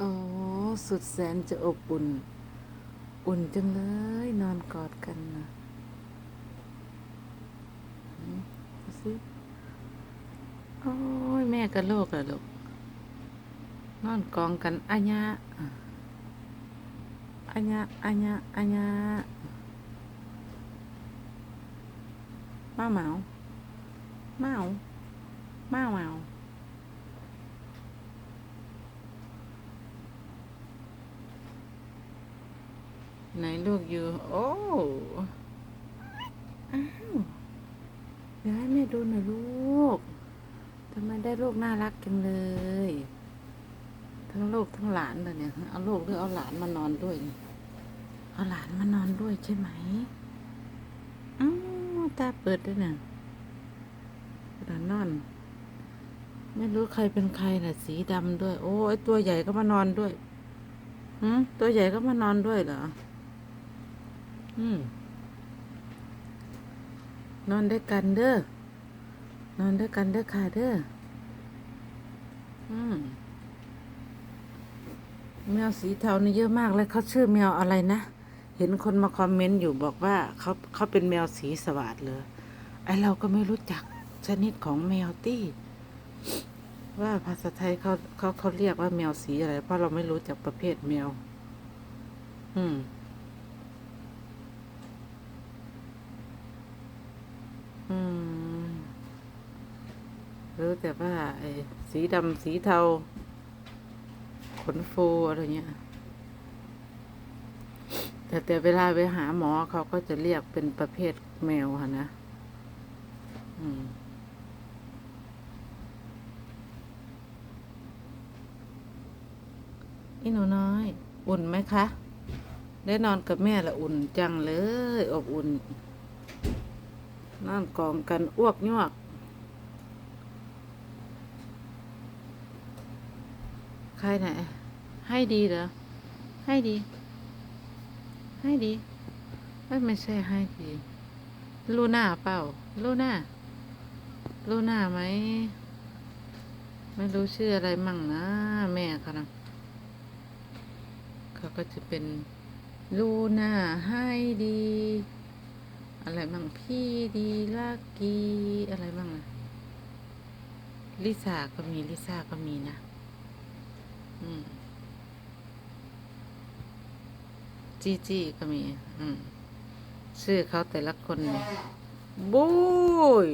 อ๋อ สุดแสนจะอบอุ่น อุ่นจังเลย นอนกอดกันนะดูสิโอ้ย แม่กับลูกอะลูก นอนกองกันอัญญะอัญญะอัญญะอัญญะมาเหมาเมาเมาเมา ไหนลูกอยู่ โอ้อ้าวเดี๋ยวให้แม่ดูหน่อยลูกทำไมได้ลูกน่ารักจังเลย ทั้งลูกทั้งหลานเลยเนี่ยเอาลูกหรือเอาหลานมานอนด้วยเนี่ยเอาหลานมานอนด้วยใช่ไหมอ้าวตาเปิดด้วยเนี่ยหลานนอน ไม่รู้ใครเป็นใครน่ะ สีดำด้วย โอ้ยตัวใหญ่ก็มานอนด้วยหืมตัวใหญ่ก็มานอนด้วยเหรอ นอนด้วยกันเด้อ นอนด้วยกันเด้อค่ะเด้อ อืมแมวสีเทานี่เยอะมากเลยเขาชื่อแมวอะไรนะ เห็นคนมาคอมเมนต์อยู่บอกว่าเขาเขาเป็นแมวสีสวัสดเลยไอเราก็ไม่รู้จักชนิดของแมวตี้ว่าภาษาไทยเขาเขาเขาเรียกว่าแมวสีอะไร เพราะเราไม่รู้จักประเภทแมว อืม อืม รู้แต่ว่าไอ้สีดำสีเทา ขนฟูอะไรเงี้ย แต่แต่เวลาไปหาหมอเขาก็จะเรียกเป็นประเภทแมวค่ะนะ อืมอีหนูน้อย อุ่นไหมคะ ได้นอนกับแม่ละอุ่นจังเลย อบอุ่น นอนกองกันอ้วกยวก ใครไหน ให้ดีเหรอ ให้ดี ให้ดี ไม่ใช่ให้ดี ลูน่าเปล่า ลูน่า ลูน่าไหม ไม่รู้ชื่ออะไรมั่งนะ แม่เขานะเขาก็จะเป็นลูน่าให้ดี อะไรมั่งพี่ดีลักกีอะไรบ้างนะลิซ่าก็มีลิซ่าก็มีนะ จีจีก็มี อืม ชื่อเขาแต่ละคนบูย